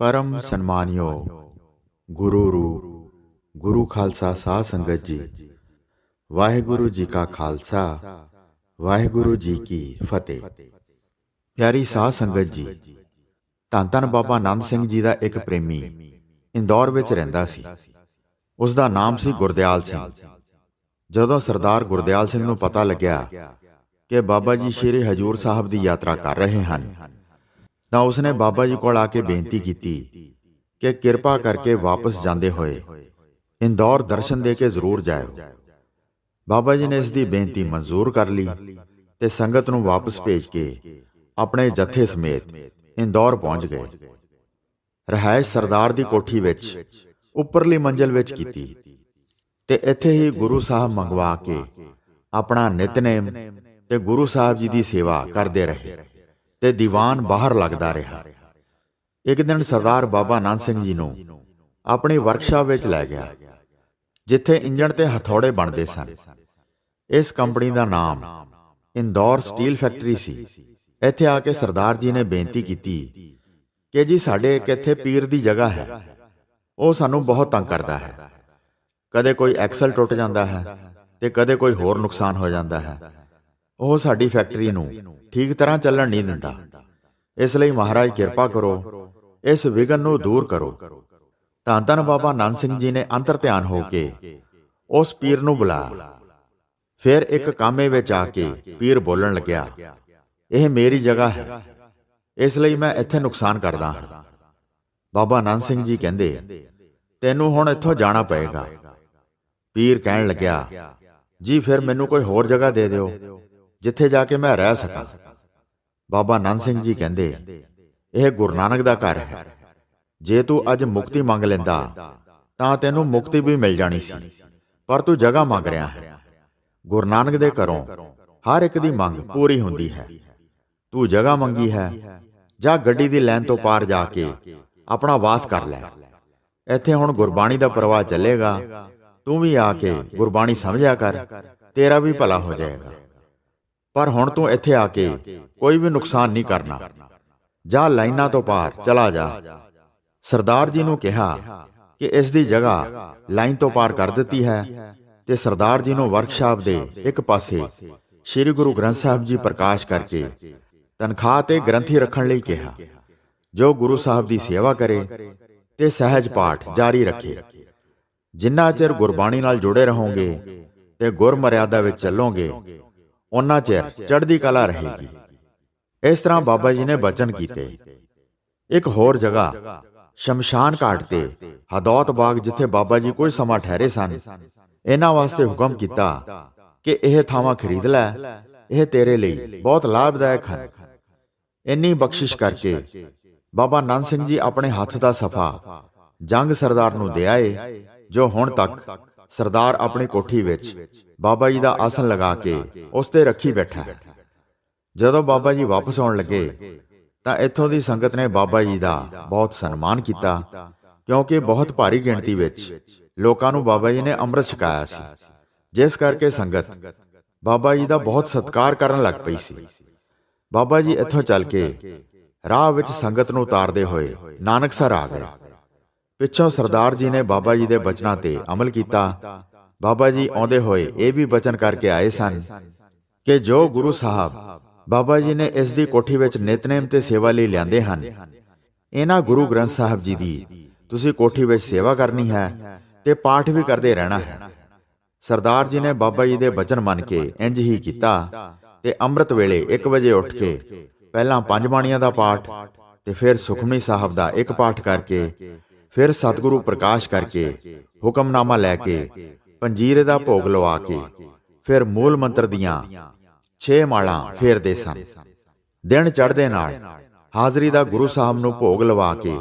ਪਰਮ ਸਨਮਾਨਿਓ, ਗੁਰੂ ਰੂ ਗੁਰੂ ਖਾਲਸਾ ਸਾਧ ਸੰਗਤ ਜੀ। ਵਾਹਿਗੁਰੂ ਜੀ ਕਾ ਖਾਲਸਾ, ਵਾਹਿਗੁਰੂ ਜੀ ਕੀ ਫਤਿਹ। ਪਿਆਰੀ ਸਾਧ ਸੰਗਤ ਜੀ, ਧੰਨ ਧੰਨ ਬਾਬਾ ਆਨੰਦ ਸਿੰਘ ਜੀ ਦਾ ਇੱਕ ਪ੍ਰੇਮੀ ਇੰਦੌਰ ਵਿੱਚ ਰਹਿੰਦਾ ਸੀ। ਉਸ ਦਾ ਨਾਮ ਸੀ ਗੁਰਦਿਆਲ ਸਿੰਘ। ਜਦੋਂ ਸਰਦਾਰ ਗੁਰਦਿਆਲ ਸਿੰਘ ਨੂੰ ਪਤਾ ਲੱਗਿਆ ਕਿ ਬਾਬਾ ਜੀ ਸ਼੍ਰੀ ਹਜੂਰ ਸਾਹਿਬ ਦੀ ਯਾਤਰਾ ਕਰ ਰਹੇ ਹਨ ਤਾਂ ਉਸਨੇ ਬਾਬਾ ਜੀ ਕੋਲ ਆ ਕੇ ਬੇਨਤੀ ਕੀਤੀ ਕਿ ਕਿਰਪਾ ਕਰਕੇ ਵਾਪਸ ਜਾਂਦੇ ਹੋਏ ਇੰਦੌਰ ਦਰਸ਼ਨ ਦੇ ਕੇ ਜ਼ਰੂਰ ਜਾਇਓ। ਬਾਬਾ ਜੀ ਨੇ ਇਸ ਦੀ ਬੇਨਤੀ ਮਨਜ਼ੂਰ ਕਰ ਲਈ ਤੇ ਸੰਗਤ ਨੂੰ ਵਾਪਸ ਭੇਜ ਕੇ ਆਪਣੇ ਜਥੇ ਸਮੇਤ ਇੰਦੌਰ ਪਹੁੰਚ ਗਏ। ਰਹਾਇਸ਼ ਸਰਦਾਰ ਦੀ ਕੋਠੀ ਵਿੱਚ ਉੱਪਰਲੀ ਮੰਜ਼ਲ ਵਿੱਚ ਕੀਤੀ ਤੇ ਇੱਥੇ ਹੀ ਗੁਰੂ ਸਾਹਿਬ ਮੰਗਵਾ ਕੇ ਆਪਣਾ ਨਿਤਨੇਮ ਤੇ ਗੁਰੂ ਸਾਹਿਬ ਜੀ ਦੀ ਸੇਵਾ ਕਰਦੇ ਰਹੇ। ਤੇ ਦੀਵਾਨ ਬਾਹਰ ਲੱਗਦਾ ਰਿਹਾ। ਇੱਕ ਦਿਨ ਸਰਦਾਰ ਬਾਬਾ ਆਨੰਦ ਸਿੰਘ ਜੀ ਨੂੰ ਆਪਣੀ ਵਰਕਸ਼ਾਪ ਵਿੱਚ ਲੈ ਗਿਆ, ਜਿੱਥੇ ਇੰਜਣ ਤੇ ਹਥੌੜੇ ਬਣਦੇ ਸਨ। ਇਸ ਕੰਪਨੀ ਦਾ ਨਾਮ ਇੰਦੌਰ ਸਟੀਲ ਫੈਕਟਰੀ ਸੀ। ਇੱਥੇ ਆ ਕੇ ਸਰਦਾਰ ਜੀ ਨੇ ਬੇਨਤੀ ਕੀਤੀ ਕਿ ਜੀ ਸਾਡੇ ਇੱਕ ਇੱਥੇ ਪੀਰ ਦੀ ਜਗ੍ਹਾ ਹੈ। ਉਹ ਸਾਨੂੰ ਬਹੁਤ ਤੰਗ ਕਰਦਾ ਹੈ। ਕਦੇ ਕੋਈ ਐਕਸਲ ਟੁੱਟ ਜਾਂਦਾ ਹੈ ਤੇ ਕਦੇ ਕੋਈ ਹੋਰ ਨੁਕਸਾਨ ਹੋ ਜਾਂਦਾ ਹੈ। ਉਹ ਸਾਡੀ ਫੈਕਟਰੀ ਨੂੰ ਠੀਕ ਤਰ੍ਹਾਂ ਚੱਲਣ ਨਹੀਂ ਦਿੰਦਾ। ਇਸ ਲਈ ਮਹਾਰਾਜ ਕਿਰਪਾ ਕਰੋ, ਇਸ ਵਿਗਨ ਨੂੰ ਦੂਰ ਕਰੋ। ਧੰਨ ਧੰਨ ਬਾਬਾ ਆਨੰਦ ਸਿੰਘ ਜੀ ਨੇ ਅੰਤਰ ਧਿਆਨ ਹੋ ਕੇ ਉਸ ਪੀਰ ਨੂੰ ਬੁਲਾਇਆ ਫਿਰ ਇੱਕ ਕਾਮੇ ਵਿੱਚ ਆ ਕੇ ਪੀਰ ਬੋਲਣ ਲੱਗਿਆ, ਇਹ ਮੇਰੀ ਜਗ੍ਹਾ ਹੈ। ਇਸ ਲਈ ਮੈਂ ਇੱਥੇ ਨੁਕਸਾਨ ਕਰਦਾ ਹਾਂ। ਬਾਬਾ ਆਨੰਦ ਸਿੰਘ ਜੀ ਕਹਿੰਦੇ, ਤੈਨੂੰ ਹੁਣ ਇੱਥੋਂ ਜਾਣਾ ਪਏਗਾ। ਪੀਰ ਕਹਿਣ ਲੱਗਿਆ, ਜੀ, ਫਿਰ ਮੈਨੂੰ ਕੋਈ ਹੋਰ ਜਗ੍ਹਾ ਦੇ ਦਿਓ। ਜਿੱਥੇ ਜਾ ਕੇ ਮੈਂ ਰਹਿ ਸਕਾਂ। ਬਾਬਾ ਨੰਦ ਸਿੰਘ ਜੀ ਕਹਿੰਦੇ, ਇਹ ਗੁਰੂ ਨਾਨਕ ਦਾ ਘਰ ਹੈ। ਜੇ ਤੂੰ ਅੱਜ ਮੁਕਤੀ ਮੰਗ ਲੈਂਦਾ, ਤਾਂ ਤੈਨੂੰ ਮੁਕਤੀ ਵੀ ਮਿਲ ਜਾਣੀ ਸੀ। ਪਰ ਤੂੰ ਜਗ੍ਹਾ ਮੰਗ ਰਿਹਾ ਹੈ। ਗੁਰੂ ਨਾਨਕ ਦੇ ਘਰੋਂ ਹਰ ਇੱਕ ਦੀ ਮੰਗ ਪੂਰੀ ਹੁੰਦੀ ਹੈ। ਤੂੰ ਜਗ੍ਹਾ ਮੰਗੀ ਹੈ, ਜਾਂ ਗੱਡੀ ਦੀ ਲਾਈਨ ਤੋਂ ਪਾਰ ਜਾ ਕੇ ਆਪਣਾ ਵਾਸ ਕਰ ਲੈ। ਇੱਥੇ ਹੁਣ ਗੁਰਬਾਣੀ ਦਾ ਪ੍ਰਵਾਹ ਚੱਲੇਗਾ। ਤੂੰ ਵੀ ਆ ਕੇ ਗੁਰਬਾਣੀ ਸਮਝਿਆ ਕਰ, ਤੇਰਾ ਵੀ ਭਲਾ ਹੋ ਜਾਏਗਾ। ਪਰ ਹੁਣ ਤੂੰ ਇੱਥੇ ਆ ਕੇ ਕੋਈ ਵੀ ਨੁਕਸਾਨ ਨਹੀਂ ਕਰਨਾ। ਜਾ ਲਾਈਨਾਂ ਤੋਂ ਪਾਰ, ਚਲਾ ਜਾ। ਸਰਦਾਰ ਜੀ ਨੂੰ ਕਿਹਾ ਕਿ ਇਸ ਦੀ ਜਗ੍ਹਾ ਲਾਈਨ ਤੋਂ ਪਾਰ ਕਰ ਦਿੱਤੀ ਹੈ ਤੇ ਸਰਦਾਰ ਜੀ ਨੂੰ ਵਰਕਸ਼ਾਪ ਦੇ ਇੱਕ ਪਾਸੇ ਸ੍ਰੀ ਗੁਰੂ ਗ੍ਰੰਥ ਸਾਹਿਬ ਜੀ ਪ੍ਰਕਾਸ਼ ਕਰਕੇ ਤਨਖਾਹ ਤੇ ਗ੍ਰੰਥੀ ਰੱਖਣ ਲਈ ਕਿਹਾ, ਜੋ ਗੁਰੂ ਸਾਹਿਬ ਦੀ ਸੇਵਾ ਕਰੇ ਤੇ ਸਹਿਜ ਪਾਠ ਜਾਰੀ ਰੱਖੇ। ਜਿੰਨਾ ਚਿਰ ਗੁਰਬਾਣੀ ਨਾਲ ਜੁੜੇ ਰਹੋਗੇ ਤੇ ਗੁਰਮਰਿਆਦਾ ਵਿੱਚ ਚੱਲੋਗੇ ਉਹਨਾਂ ਚਿਰ ਚੜ੍ਹਦੀ ਕਲਾ ਰਹੇਗੀ। ਇਸ ਤਰ੍ਹਾਂ ਬਾਬਾ ਜੀ ਨੇ ਬਚਨ ਕੀਤੇ। ਇੱਕ ਹੋਰ ਜਗ੍ਹਾ, ਸ਼ਮਸ਼ਾਨ ਘਾਟ ਤੇ, ਹਦੌਤ ਬਾਗ, ਜਿੱਥੇ ਬਾਬਾ ਜੀ ਕੋਈ ਸਮਾਂ ਠਹਿਰੇ ਸਨ, ਇਹਨਾਂ ਵਾਸਤੇ ਹੁਕਮ ਕੀਤਾ ਕਿ ਇਹ ਥਾਵਾਂ ਖਰੀਦ ਲੈ, ਇਹ ਤੇਰੇ ਲਈ ਬਹੁਤ ਲਾਭਦਾਇਕ ਹਨ। ਇੰਨੀ ਬਖਸ਼ਿਸ਼ ਕਰਕੇ ਬਾਬਾ ਨੰਦ ਸਿੰਘ ਜੀ ਆਪਣੇ ਹੱਥ ਦਾ ਸਫਾ ਜੰਗ ਸਰਦਾਰ ਨੂੰ ਦੇ ਆਏ, ਜੋ ਹੁਣ ਤੱਕ ਸਰਦਾਰ ਆਪਣੀ ਕੋਠੀ ਵਿੱਚ ਬਾਬਾ ਜੀ ਦਾ ਆਸਨ ਲਗਾ ਕੇ ਉਸ ਤੇ ਰੱਖੀ ਬੈਠਾ ਹੈ। ਜਦੋਂ ਬਾਬਾ ਜੀ ਵਾਪਸ ਆਉਣ ਲੱਗੇ, ਤਾਂ ਇੱਥੋਂ ਦੀ ਸੰਗਤ ਨੇ ਬਾਬਾ ਜੀ ਦਾ ਬਹੁਤ ਸਨਮਾਨ ਕੀਤਾ, ਕਿਉਂਕਿ ਬਹੁਤ ਭਾਰੀ ਗਿਣਤੀ ਵਿੱਚ ਲੋਕਾਂ ਨੂੰ ਬਾਬਾ ਜੀ ਨੇ ਅੰਮ੍ਰਿਤ ਛਕਾਇਆ ਸੀ। ਜਿਸ ਕਰਕੇ ਸੰਗਤ ਬਾਬਾ ਜੀ ਦਾ ਬਹੁਤ ਸਤਿਕਾਰ ਕਰਨ ਲੱਗ ਪਈ ਸੀ। ਬਾਬਾ ਜੀ ਇੱਥੋਂ ਚੱਲ ਕੇ ਰਾਹ ਵਿੱਚ ਸੰਗਤ ਨੂੰ ਉਤਾਰਦੇ ਹੋਏ ਨਾਨਕਸਰ ਆ ਗਏ। ਪਿੱਛੋਂ ਸਰਦਾਰ ਜੀ ਨੇ ਬਾਬਾ ਜੀ ਦੇ ਬਚਨਾਂ ਤੇ ਅਮਲ ਕੀਤਾ। ਬਾਬਾ ਜੀ ਆਉਂਦੇ ਹੋਏ ਇਹ ਵੀ ਬਚਨ ਕਰਕੇ ਆਏ ਸਨ ਕਿ ਜੋ ਗੁਰੂ ਸਾਹਿਬ ਬਾਬਾ ਜੀ ਨੇ ਇਸ ਦੀ ਕੋਠੀ ਵਿੱਚ ਨਿਤਨੇਮ ਤੇ ਸੇਵਾ ਲਈ ਲਿਆਂਦੇ ਹਨ, ਇਹਨਾਂ ਗੁਰੂ ਗ੍ਰੰਥ ਸਾਹਿਬ ਜੀ ਦੀ ਤੁਸੀਂ ਕੋਠੀ ਵਿੱਚ ਸੇਵਾ ਕਰਨੀ ਹੈ ਤੇ ਪਾਠ ਵੀ ਕਰਦੇ ਰਹਿਣਾ ਹੈ। ਸਰਦਾਰ ਜੀ ਨੇ ਬਾਬਾ ਜੀ ਦੇ ਬਚਨ ਮੰਨ ਕੇ ਇੰਜ ਹੀ ਕੀਤਾ ਤੇ ਅੰਮ੍ਰਿਤ ਵੇਲੇ 1 ਵਜੇ ਉੱਠ ਕੇ ਪਹਿਲਾਂ ਪੰਜ ਬਾਣੀਆਂ ਦਾ ਪਾਠ ਤੇ ਫਿਰ ਸੁਖਮਨੀ ਸਾਹਿਬ ਦਾ ਇੱਕ ਪਾਠ ਕਰਕੇ ਫਿਰ ਸਤਿਗੁਰੂ ਪ੍ਰਕਾਸ਼ ਕਰਕੇ ਹੁਕਮਨਾਮਾ ਲੈ ਕੇ, ਪੰਜੀਰੇ ਦਾ ਭੋਗ ਲਵਾ ਕੇ, ਫਿਰ ਮੂਲ ਮੰਤਰ ਦੀਆਂ 6 ਮਾਲਾਂ ਫੇਰਦੇ ਸਨ। ਦਿਨ ਚੜ੍ਹਦੇ ਨਾਲ ਹਾਜ਼ਰੀ ਦਾ ਗੁਰੂ ਸਾਹਿਬ ਨੂੰ ਭੋਗ ਲਵਾ ਕੇ,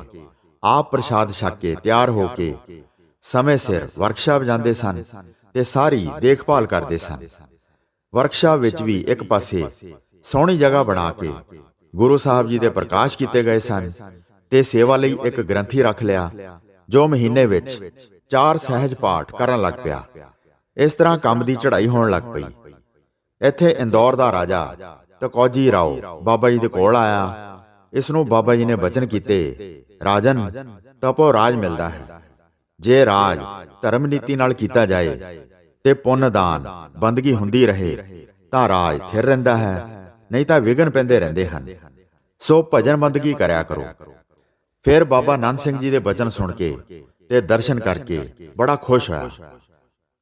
ਆਪ ਪ੍ਰਸ਼ਾਦ ਛਕ ਕੇ ਤਿਆਰ ਹੋ ਕੇ ਸਮੇਂ ਸਿਰ ਵਰਕਸ਼ਾਪ ਜਾਂਦੇ ਸਨ ਤੇ ਸਾਰੀ ਦੇਖਭਾਲ ਕਰਦੇ ਸਨ। ਵਰਕਸ਼ਾਪ ਵਿੱਚ ਵੀ ਇੱਕ ਪਾਸੇ ਸੋਹਣੀ ਜਗ੍ਹਾ ਬਣਾ ਕੇ ਗੁਰੂ ਸਾਹਿਬ ਜੀ ਦੇ ਪ੍ਰਕਾਸ਼ ਕੀਤੇ ਗਏ ਸਨ। ਤੇ ਸੇਵਾ ਲਈ ਇੱਕ ਗ੍ਰੰਥੀ ਰੱਖ ਲਿਆ, ਜੋ ਮਹੀਨੇ ਵਿੱਚ ਚਾਰ ਸਹਿਜ ਪਾਠ ਕਰਨ ਲੱਗ ਪਿਆ। ਇਸ ਤਰ੍ਹਾਂ ਕੰਮ ਦੀ ਚੜ੍ਹਾਈ ਹੋਣ ਲੱਗ ਪਈ। ਇੱਥੇ ਇੰਦੌਰ ਦਾ ਰਾਜਾ ਤਕੌਜੀ ਰਾਓ ਬਾਬਾ ਜੀ ਦੇ ਕੋਲ ਆਇਆ। ਇਸ ਨੂੰ ਬਾਬਾ ਜੀ ਨੇ ਬਚਨ ਕੀਤੇ, ਰਾਜਨ, ਤਪੋ ਰਾਜ ਮਿਲਦਾ ਹੈ। ਜੇ ਰਾਜ ਧਰਮ ਨੀਤੀ ਨਾਲ ਕੀਤਾ ਜਾਏ ਤੇ ਪੁੰਨ ਦਾਨ ਬੰਦਗੀ ਹੁੰਦੀ ਰਹੇ, ਤਾਂ ਰਾਜ ਥਿਰ ਰਹਿੰਦਾ ਹੈ, ਨਹੀਂ ਤਾਂ ਵਿਗਨ ਪੈਂਦੇ ਰਹਿੰਦੇ ਹਨ। ਸੋ ਭਜਨ ਬੰਦਗੀ ਕਰਿਆ ਕਰੋ। ਫਿਰ ਬਾਬਾ ਨੰਦ ਸਿੰਘ ਜੀ ਦੇ ਬਚਨ ਸੁਣ ਕੇ ਤੇ ਦਰਸ਼ਨ ਕਰਕੇ ਬੜਾ ਖੁਸ਼ ਹੋਇਆ।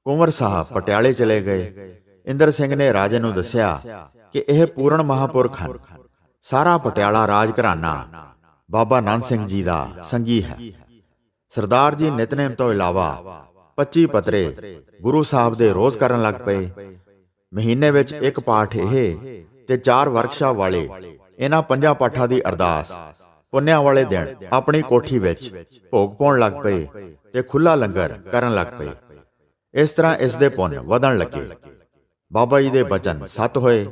ਕੁੰਵਰ ਸਾਹਿਬ ਪਟਿਆਲੇ ਚਲੇ ਗਏ। ਇੰਦਰ ਸਿੰਘ ਨੇ ਰਾਜੇ ਨੂੰ ਦੱਸਿਆ ਕਿ ਇਹ ਪੂਰਨ ਮਹਾਪੁਰਖ ਹਨ। ਸਾਰਾ ਪਟਿਆਲਾ ਰਾਜ ਘਰਾਨਾ ਬਾਬਾ ਨੰਦ ਸਿੰਘ ਜੀ ਦਾ ਸੰਗੀ ਹੈ। ਸਰਦਾਰ ਜੀ ਨਿਤਨੇਮ ਤੋਂ ਇਲਾਵਾ 25 ਪਤਰੇ ਗੁਰੂ ਸਾਹਿਬ ਦੇ ਰੋਜ਼ ਕਰਨ ਲੱਗ ਪਏ। ਮਹੀਨੇ ਵਿੱਚ ਇੱਕ ਪਾਠ ਇਹ ਤੇ ਚਾਰ ਵਰਕਸ਼ਾਪ ਵਾਲੇ ਇਹਨਾਂ ਪੰਜਾਂ ਪਾਠਾਂ ਦੀ ਅਰਦਾਸ ਪੁੰਨਿਆਂ ਵਾਲੇ ਦਿਨ ਆਪਣੀ ਕੋਠੀ ਵਿੱਚ ਭੋਗ ਪਾਉਣ ਲੱਗ ਪਏ ਤੇ ਖੁੱਲਾ ਲੰਗਰ ਕਰਨ ਲੱਗ ਪਏ। ਇਸ ਤਰ੍ਹਾਂ ਇਸ ਦੇ ਪੁੰਨ ਵਧਣ ਲੱਗੇ। ਬਾਬਾ ਜੀ ਦੇ ਬਚਨ ਸਤ ਹੋਏ।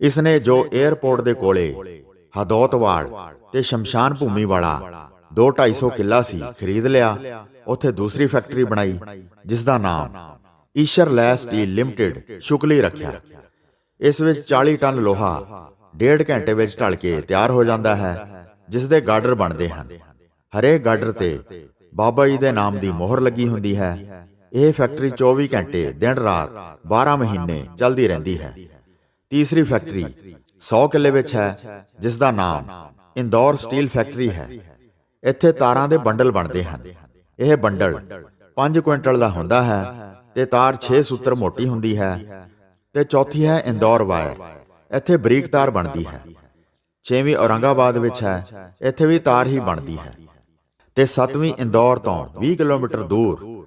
ਇਸ ਨੇ ਜੋ 에ਅਰਪੋਰਟ ਦੇ ਕੋਲੇ ਹਦੌਤਵਾਲ ਤੇ ਸ਼ਮਸ਼ਾਨ ਭੂਮੀ ਵਾਲਾ 2-250 ਕਿੱਲਾ ਸੀ ਖਰੀਦ ਲਿਆ, ਉੱਥੇ ਦੂਸਰੀ ਫੈਕਟਰੀ ਬਣਾਈ, ਜਿਸ ਦਾ ਨਾਮ ਈਸ਼ਰ ਲੈ ਸਟੀਲ ਲਿਮਟਿਡ ਸ਼ੁਕਲੀ ਰੱਖਿਆ। ਇਸ ਵਿੱਚ 40 ਟਨ ਲੋਹਾ ਡੇਢ ਘੰਟੇ ਵਿੱਚ ਢਲ ਕੇ ਤਿਆਰ ਹੋ ਜਾਂਦਾ ਹੈ। ਜਿਸ ਦੇ ਗਾਡਰ ਬਣਦੇ ਹਨ। ਹਰੇਕ ਗਾਡਰ ਤੇ ਬਾਬਾ ਜੀ ਦੇ ਨਾਮ ਦੀ ਮੋਹਰ ਲੱਗੀ ਹੁੰਦੀ ਹੈ। ਇਹ ਫੈਕਟਰੀ 24 ਘੰਟੇ ਦਿਨ ਰਾਤ 12 ਮਹੀਨੇ ਚੱਲਦੀ ਰਹਿੰਦੀ ਹੈ। ਤੀਸਰੀ ਫੈਕਟਰੀ 100 ਕਿੱਲੇ ਵਿੱਚ ਹੈ ਜਿਸ ਦਾ ਨਾਮ ਇੰਦੌਰ ਸਟੀਲ ਫੈਕਟਰੀ ਹੈ। ਇੱਥੇ ਤਾਰਾਂ ਦੇ ਬੰਡਲ ਬਣਦੇ ਹਨ। ਇਹ ਬੰਡਲ 5 ਕੁਇੰਟਲ ਦਾ ਹੁੰਦਾ ਹੈ ਤੇ ਤਾਰ 6 ਸੂਤਰ ਮੋਟੀ ਹੁੰਦੀ ਹੈ ਤੇ ਚੌਥੀ ਹੈ ਇੰਦੌਰ ਵਾਇਰ। ਇੱਥੇ ਬਰੀਕ ਤਾਰ ਬਣਦੀ ਹੈ। ਛੇਵੀਂ ਔਰੰਗਾਬਾਦ ਵਿੱਚ ਹੈ। ਇੱਥੇ ਵੀ ਤਾਰ ਹੀ ਬਣਦੀ ਹੈ। ਤੇ ਸੱਤਵੀਂ ਇੰਦੌਰ ਤੋਂ 20 ਕਿਲੋਮੀਟਰ ਦੂਰ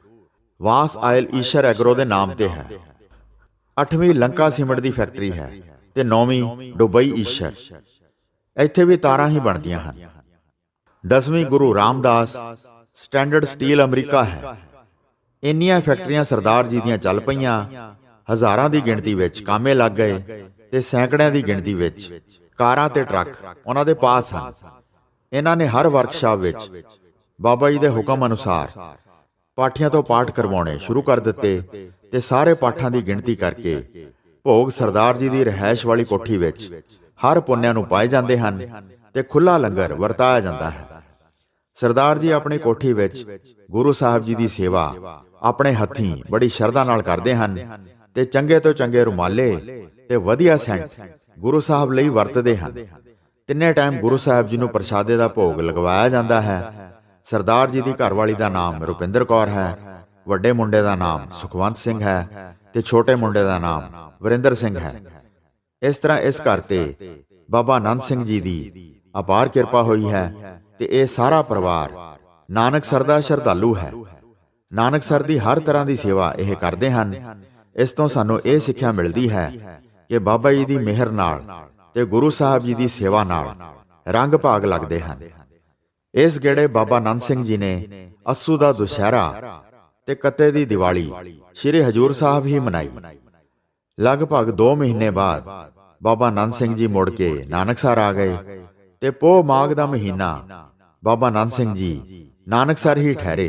ਵਾਸ ਆਇਲ ਈਸ਼ਰ ਐਗਰੋ ਦੇ ਨਾਮ ਤੇ ਹੈ। ਅੱਠਵੀਂ ਲੰਕਾ ਸੀਮਿੰਟ ਦੀ ਫੈਕਟਰੀ ਹੈ ਤੇ ਨੌਵੀਂ ਦੁਬਈ ਈਸ਼ਰ। ਇੱਥੇ ਵੀ ਤਾਰਾਂ ਹੀ ਬਣਦੀਆਂ ਹਨ। ਦਸਵੀਂ Guru Ramdas standard steel America ਹੈ। ਇੰਨੀਆਂ ਫੈਕਟਰੀਆਂ ਸਰਦਾਰ ਜੀ ਦੀਆਂ ਚੱਲ ਪਈਆਂ, ਹਜ਼ਾਰਾਂ ਦੀ ਗਿਣਤੀ ਵਿੱਚ ਕਾਮੇ ਲੱਗ ਗਏ ਤੇ ਸੈਂਕੜਿਆਂ ਦੀ ਗਿਣਤੀ ਵਿੱਚ ਕਾਰਾਂ ਤੇ ਟਰੱਕ, ਉਹਨਾਂ ਦੇ ਪਾਸ ਹਨ। ਇਹਨਾਂ ਨੇ ਹਰ ਵਰਕਸ਼ਾਪ ਵਿੱਚ ਬਾਬਾ ਜੀ ਦੇ ਹੁਕਮ ਅਨੁਸਾਰ ਪਾਠੀਆਂ ਤੋਂ ਪਾਠ ਕਰਵਾਉਣੇ ਸ਼ੁਰੂ ਕਰ ਦਿੱਤੇ ਤੇ ਸਾਰੇ ਪਾਠਾਂ ਦੀ ਗਿਣਤੀ ਕਰਕੇ ਭੋਗ ਸਰਦਾਰ ਜੀ ਦੀ ਰਹਿائش ਵਾਲੀ ਕੋਠੀ ਵਿੱਚ ਹਰ ਪੁੰਨਿਆ ਨੂੰ ਪਾਏ ਜਾਂਦੇ ਹਨ ਤੇ ਖੁੱਲਾ ਲੰਗਰ ਵਰਤਾਇਆ ਜਾਂਦਾ ਹੈ। ਸਰਦਾਰ ਜੀ ਆਪਣੀ ਕੋਠੀ ਵਿੱਚ ਗੁਰੂ ਸਾਹਿਬ ਜੀ ਦੀ ਸੇਵਾ ਆਪਣੇ ਹੱਥੀਂ ਬੜੀ ਸ਼ਰਧਾ ਨਾਲ ਕਰਦੇ ਹਨ ਤੇ ਚੰਗੇ ਤੋਂ ਚੰਗੇ ਰੁਮਾਲੇ ਤੇ ਵਧੀਆ ਸੈਂਟ ਗੁਰੂ ਸਾਹਿਬ ਲਈ ਵਰਤਦੇ ਹਨ। ਤਿੰਨੇ ਟਾਈਮ ਗੁਰੂ ਸਾਹਿਬ ਜੀ ਨੂੰ ਪ੍ਰਸ਼ਾਦੇ ਦਾ ਭੋਗ ਲਗਵਾਇਆ ਜਾਂਦਾ ਹੈ। ਸਰਦਾਰ ਜੀ ਦੀ ਘਰਵਾਲੀ ਦਾ ਨਾਮ ਰੁਪਿੰਦਰ ਕੌਰ ਹੈ। ਵੱਡੇ ਮੁੰਡੇ ਦਾ ਨਾਮ ਸੁਖਵੰਤ ਸਿੰਘ ਹੈ ਤੇ ਛੋਟੇ ਮੁੰਡੇ ਦਾ ਨਾਮ ਵਰਿੰਦਰ ਸਿੰਘ ਹੈ। ਇਸ ਤਰ੍ਹਾਂ ਇਸ ਘਰ ਤੇ ਬਾਬਾ ਆਨੰਦ ਸਿੰਘ ਜੀ ਦੀ ਅਪਾਰ ਕਿਰਪਾ ਹੋਈ ਹੈ ਤੇ ਇਹ ਸਾਰਾ ਪਰਿਵਾਰ ਨਾਨਕ ਸਰ ਦਾ ਸ਼ਰਧਾਲੂ ਹੈ। ਨਾਨਕ ਸਰ ਦੀ ਹਰ ਤਰ੍ਹਾਂ ਦੀ ਸੇਵਾ ਇਹ ਕਰਦੇ ਹਨ। ਇਸ ਤੋਂ ਸਾਨੂੰ ਇਹ ਸਿੱਖਿਆ ਮਿਲਦੀ ਹੈ ਕਿ ਬਾਬਾ ਜੀ ਦੀ ਮਿਹਰ ਨਾਲ ਤੇ ਗੁਰੂ ਸਾਹਿਬ ਜੀ ਦੀ ਸੇਵਾ ਨਾਲ ਰੰਗ ਭਾਗ ਲੱਗਦੇ ਹਨ। ਇਸ ਗੇੜੇ ਬਾਬਾ ਆਨੰਦ ਸਿੰਘ ਜੀ ਨੇ ਅਸੂ ਦਾ ਦੁਸ਼ਹਿਰਾ ਤੇ ਕੱਤੇ ਦੀ ਦੀਵਾਲੀ ਸ੍ਰੀ ਹਜੂਰ ਸਾਹਿਬ ਹੀ ਮਨਾਈ। ਲਗਭਗ 2 ਮਹੀਨੇ ਬਾਅਦ ਬਾਬਾ ਆਨੰਦ ਸਿੰਘ ਜੀ ਮੁੜ ਕੇ ਨਾਨਕਸਰ ਆ ਗਏ ਤੇ ਪੋਹ ਮਾਘ ਦਾ ਮਹੀਨਾ ਬਾਬਾ ਆਨੰਦ ਸਿੰਘ ਜੀ ਨਾਨਕਸਰ ਹੀ ਠਹਿਰੇ।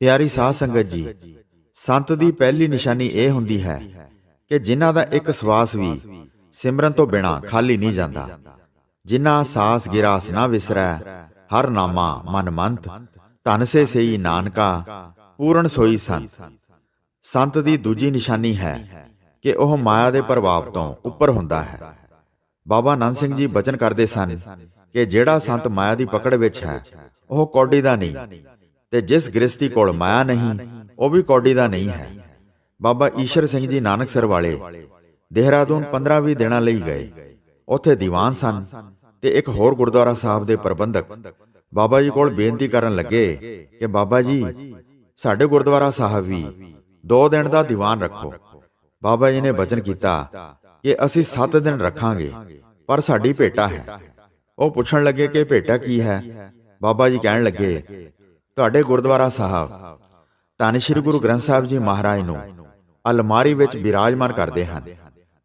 ਪਿਆਰੀ ਸਾਧ ਸੰਗਤ ਜੀ ਸੰਤ ਦੀ ਪਹਿਲੀ ਨਿਸ਼ਾਨੀ ਇਹ ਹੁੰਦੀ ਹੈ ਕਿ ਜਿਨ੍ਹਾਂ ਦਾ ਇੱਕ ਸਵਾਸ ਵੀ ਸਿਮਰਨ ਤੋਂ ਬਿਨਾ ਖਾਲੀ ਨਹੀਂ ਜਾਂਦਾ। ਜਿਨ੍ਹਾਂ ਸਾਸ ਗਿਰਾਸ ਨਾ ਵਿਸਰੈ, ਹਰ ਨਾਮਾ ਮਨ ਮੰਤ ਧਨ ਸੇ ਸਈ ਨਾਨਕਾ, ਪੂਰਨ ਸੋਈ ਸੰਤ। ਸੰਤ ਦੀ ਦੂਜੀ ਨਿਸ਼ਾਨੀ ਹੈ ਕਿ ਉਹ ਮਾਇਆ ਦੇ ਪ੍ਰਭਾਵ ਤੋਂ ਉੱਪਰ ਹੁੰਦਾ ਹੈ। ਬਾਬਾ ਆਨੰਦ ਸਿੰਘ ਜੀ ਬਚਨ ਕਰਦੇ ਸਨ ਕਿ ਜਿਹੜਾ ਸੰਤ ਮਾਇਆ ਦੀ ਪਕੜ ਵਿੱਚ ਹੈ, ਉਹ ਕੌਡੀ ਦਾ ਨਹੀਂ, ਤੇ ਜਿਸ ਗ੍ਰਸਤੀ ਕੋਲ ਮਾਇਆ ਨਹੀਂ, ਉਹ ਵੀ ਕੌਡੀ ਦਾ ਨਹੀਂ ਹੈ। ਬਾਬਾ ਈਸ਼ਰ ਸਿੰਘ ਜੀ ਨਾਨਕਸਰ ਵਾਲੇ ਦੇਹਰਾਦੂਨ 15-20 ਦਿਨਾਂ ਲਈ ਗਏ। ਉੱਥੇ ਦੀਵਾਨ ਸਨ ਤੇ ਇੱਕ ਹੋਰ ਗੁਰਦੁਆਰਾ ਸਾਹਿਬ ਦੇ ਪ੍ਰਬੰਧਕ ਬਾਬਾ ਜੀ ਕੋਲ ਬੇਨਤੀ ਕਰਨ ਲੱਗੇ ਕਿ ਬਾਬਾ ਜੀ, ਸਾਡੇ ਗੁਰਦੁਆਰਾ ਸਾਹਿਬ ਵੀ 2 ਦਿਨ ਦਾ ਦੀਵਾਨ ਰੱਖੋ। ਬਾਬਾ ਜੀ ਨੇ ਬਚਨ ਕੀਤਾ ਕਿ ਅਸੀਂ 7 ਦਿਨ ਰੱਖਾਂਗੇ, ਪਰ ਸਾਡੀ ਭੇਟਾ ਹੈ। ਉਹ ਪੁੱਛਣ ਲੱਗੇ ਕਿ ਭੇਟਾ ਕੀ ਹੈ? ਬਾਬਾ ਜੀ ਕਹਿਣ ਲੱਗੇ, ਤੁਹਾਡੇ ਗੁਰਦੁਆਰਾ ਸਾਹਿਬ ਧੰਨ ਸ਼੍ਰੀ ਗੁਰੂ ਗ੍ਰੰਥ ਸਾਹਿਬ ਜੀ ਮਹਾਰਾਜ ਨੂੰ ਅਲਮਾਰੀ ਵਿੱਚ ਬਿਰਾਜਮਾਨ ਕਰਦੇ ਹਨ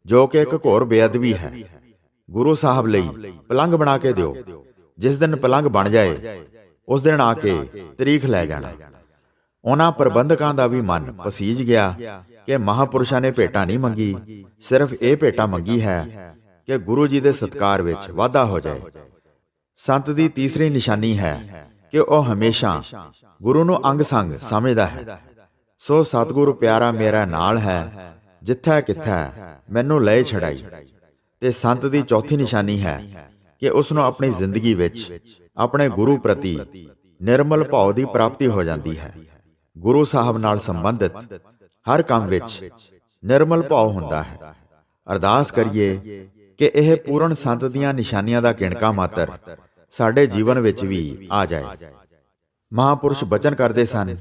ਜੋ ਕਿ ਇੱਕ ਘੋਰ ਬੇਅਦਬੀ ਹੈ। ਗੁਰੂ ਸਾਹਿਬ ਲਈ ਪਲੰਗ ਬਣਾ ਕੇ ਦਿਓ। ਜਿਸ ਦਿਨ ਪਲੰਗ ਬਣ ਜਾਏ ਉਸ ਦਿਨ ਆ ਕੇ ਤਰੀਖ ਲੈ ਜਾਣਾ। ਉਹਨਾਂ ਪ੍ਰਬੰਧਕਾਂ ਦਾ ਵੀ ਮਨ ਪਸੀਜ ਗਿਆ ਕਿ ਮਹਾਪੁਰਸ਼ਾਂ ਨੇ ਭੇਟਾ ਨਹੀਂ ਮੰਗੀ। ਸਿਰਫ ਇਹ ਭੇਟਾ ਮੰਗੀ ਹੈ ਕਿ ਗੁਰੂ ਜੀ ਦੇ ਸਤਕਾਰ ਵਿੱਚ ਵਾਧਾ ਹੋ ਜਾਏ। ਸੰਤ ਦੀ ਤੀਸਰੀ ਨਿਸ਼ਾਨੀ ਹੈ ਕਿ ਉਹ ਹਮੇਸ਼ਾ ਗੁਰੂ ਨੂੰ ਅੰਗ ਸੰਗ ਸਮਝਦਾ ਹੈ। ਸੋ ਸਤਿਗੁਰੂ ਪਿਆਰਾ ਮੇਰਾ ਨਾਲ ਹੈ, ਜਿੱਥੈ ਕਿੱਥੈ ਮੈਨੂੰ ਲੈ ਛੜਾਈ ਤੇ ਸੰਤ ਦੀ ਚੌਥੀ ਨਿਸ਼ਾਨੀ ਹੈ ਕਿ ਉਸ ਨੂੰ ਆਪਣੀ ਜ਼ਿੰਦਗੀ ਵਿੱਚ ਆਪਣੇ ਗੁਰੂ ਪ੍ਰਤੀ ਨਿਰਮਲ ਭਾਵ ਦੀ ਪ੍ਰਾਪਤੀ ਹੋ ਜਾਂਦੀ ਹੈ। ਗੁਰੂ ਸਾਹਿਬ ਨਾਲ ਸੰਬੰਧਿਤ ਹਰ ਕੰਮ ਵਿੱਚ ਨਿਰਮਲ ਭਾਵ ਹੁੰਦਾ ਹੈ। ਅਰਦਾਸ ਕਰੀਏ ਕਿ ਇਹ ਪੂਰਨ ਸੰਤ ਦੀਆਂ ਨਿਸ਼ਾਨੀਆਂ ਦਾ ਕਿਣਕਾ ਮਾਤਰ ਸਾਡੇ ਜੀਵਨ ਵਿੱਚ ਵੀ ਆ ਜਾਏ। ਮਹਾਪੁਰਸ਼ ਬਚਨ ਕਰਦੇ ਸਨ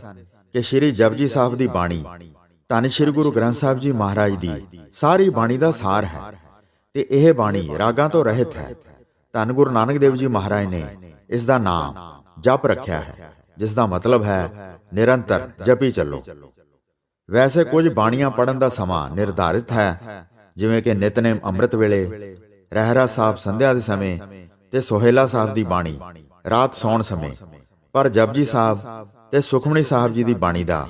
ਕਿ ਸ੍ਰੀ ਜਪਜੀ ਸਾਹਿਬ ਦੀ ਬਾਣੀ, ਧੰਨ ਸ੍ਰੀ ਗੁਰੂ ਗ੍ਰੰਥ ਸਾਹਿਬ ਜੀ ਮਹਾਰਾਜ ਦੀ ਸਾਰੀ ਬਾਣੀ ਦਾ ਸਾਰ ਹੈ। ਤੇ ਇਹ ਬਾਣੀ ਰਾਗਾਂ ਤੋਂ ਰਹਿਤ ਹੈ। ਧੰਨ ਗੁਰੂ ਨਾਨਕ ਦੇਵ ਜੀ ਮਹਾਰਾਜ ਨੇ ਇਸ ਦਾ ਨਾਮ ਜਪ ਰੱਖਿਆ ਹੈ, ਜਿਸ ਦਾ ਮਤਲਬ ਹੈ ਨਿਰੰਤਰ ਜਪੀ ਚੱਲੋ। ਵੈਸੇ ਕੁਝ ਬਾਣੀਆਂ ਪੜਨ ਦਾ ਸਮਾਂ ਨਿਰਧਾਰਿਤ ਹੈ, ਜਿਵੇਂ ਕਿ ਨਿਤਨੇਮ ਅੰਮ੍ਰਿਤ ਵੇਲੇ, ਰਹਿਰਾ ਸਾਹਿਬ ਸੰਧਿਆ ਦੇ ਸਮੇਂ ਤੇ ਸੋਹੇਲਾ ਸਾਹਿਬ ਦੀ ਬਾਣੀ ਰਾਤ ਸੌਣ ਸਮੇਂ। ਪਰ ਜਪਜੀ ਸਾਹਿਬ ਤੇ ਸੁਖਮਨੀ ਸਾਹਿਬ ਜੀ ਦੀ ਬਾਣੀ ਦਾ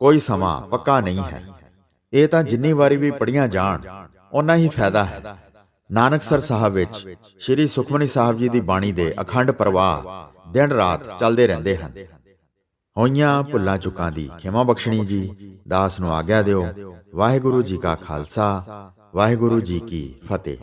ਕੋਈ ਸਮਾਂ ਪੱਕਾ ਨਹੀਂ ਹੈ। ਇਹ ਤਾਂ ਜਿੰਨੀ ਵਾਰੀ ਵੀ ਪੜੀਆਂ ਜਾਣ, ਓਨਾ ਹੀ ਫਾਇਦਾ ਹੈ। ਨਾਨਕਸਰ ਸਾਹਿਬ ਵਿੱਚ ਸ੍ਰੀ ਸੁਖਮਨੀ ਸਾਹਿਬ ਜੀ ਦੀ ਬਾਣੀ ਦੇ ਅਖੰਡ ਪ੍ਰਵਾਹ ਦਿਨ ਰਾਤ ਚੱਲਦੇ ਰਹਿੰਦੇ ਹਨ। ਹੋਈਆਂ ਭੁੱਲਾਂ ਚੁੱਕਾਂ ਦੀ ਖਿਮਾ ਬਖਸ਼ਣੀ ਜੀ, ਦਾਸ ਨੂੰ ਆਗਿਆ ਦਿਓ। ਵਾਹਿਗੁਰੂ ਜੀ ਕਾ ਖਾਲਸਾ, ਵਾਹਿਗੁਰੂ ਜੀ ਕੀ ਫਤਿਹ।